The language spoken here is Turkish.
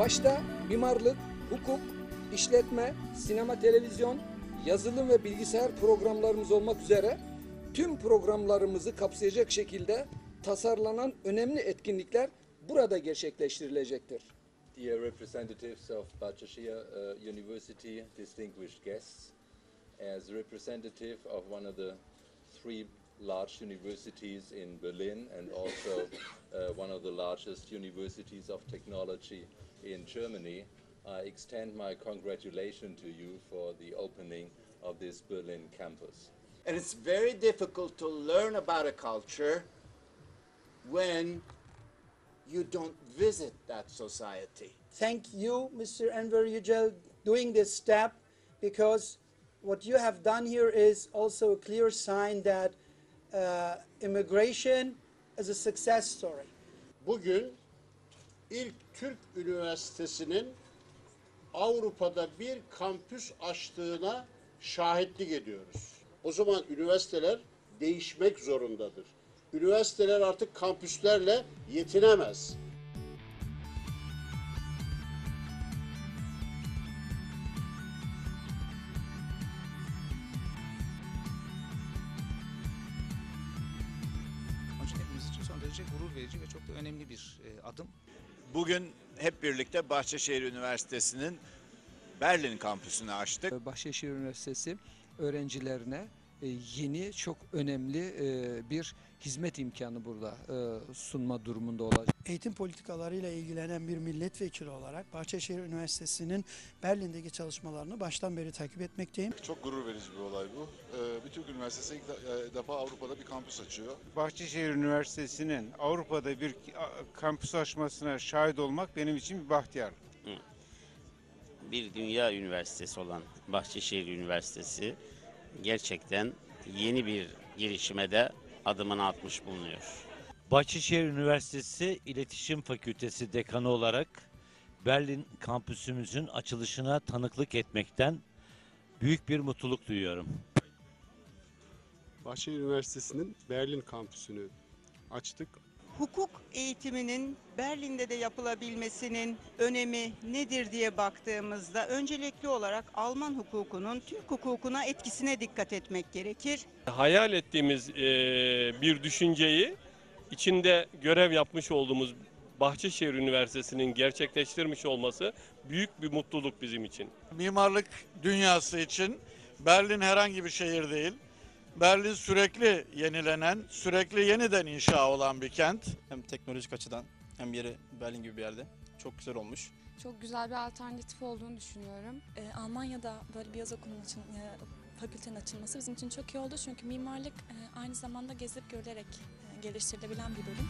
Başta mimarlık, hukuk, işletme, sinema, televizyon, yazılım ve bilgisayar programlarımız olmak üzere tüm programlarımızı kapsayacak şekilde tasarlanan önemli etkinlikler burada gerçekleştirilecektir. Dear representatives of Bahçeşehir uh, University, distinguished guests, as representative of one of the three large universities in Berlin and also uh, one of the largest universities of technology in Germany, I extend my congratulation to you for the opening of this Berlin campus. And it's very difficult to learn about a culture when you don't visit that society. thank you, Mr. Enver Yücel, doing this step because what you have done here is also a clear sign that uh, immigration is a success story. Bugün ilk Türk üniversitesinin Avrupa'da bir kampüs açtığına şahitlik ediyoruz. O zaman üniversiteler değişmek zorundadır. Üniversiteler artık kampüslerle yetinemez. Derece gurur verici ve çok da önemli bir e, adım. Bugün hep birlikte Bahçeşehir Üniversitesi'nin Berlin kampüsünü açtık. Bahçeşehir Üniversitesi öğrencilerine yeni çok önemli e, bir hizmet imkanı burada e, sunma durumunda olacak. eğitim politikalarıyla ilgilenen bir milletvekili olarak Bahçeşehir Üniversitesi'nin Berlin'deki çalışmalarını baştan beri takip etmekteyim. Çok gurur verici bir olay bu. Bir Türk üniversitesi ilk de- e, defa Avrupa'da bir kampüs açıyor. Bahçeşehir Üniversitesi'nin Avrupa'da bir kampüs açmasına şahit olmak benim için bir bahtiyar. bir dünya üniversitesi olan Bahçeşehir Üniversitesi gerçekten yeni bir girişime de adımını atmış bulunuyor. Bahçeşehir Üniversitesi İletişim Fakültesi Dekanı olarak Berlin kampüsümüzün açılışına tanıklık etmekten büyük bir mutluluk duyuyorum. Bahçeşehir Üniversitesi'nin Berlin kampüsünü açtık. Hukuk eğitiminin Berlin'de de yapılabilmesinin önemi nedir diye baktığımızda öncelikli olarak Alman hukukunun Türk hukukuna etkisine dikkat etmek gerekir. Hayal ettiğimiz bir düşünceyi içinde görev yapmış olduğumuz Bahçeşehir Üniversitesi'nin gerçekleştirmiş olması büyük bir mutluluk bizim için. Mimarlık dünyası için Berlin herhangi bir şehir değil. Berlin sürekli yenilenen, sürekli yeniden inşa olan bir kent. Hem teknolojik açıdan hem yeri Berlin gibi bir yerde çok güzel olmuş. Çok güzel bir alternatif olduğunu düşünüyorum. Ee, Almanya'da böyle bir yaz okulunun için, e, fakültenin açılması bizim için çok iyi oldu. Çünkü mimarlık e, aynı zamanda gezip görülerek e, geliştirilebilen bir bölüm.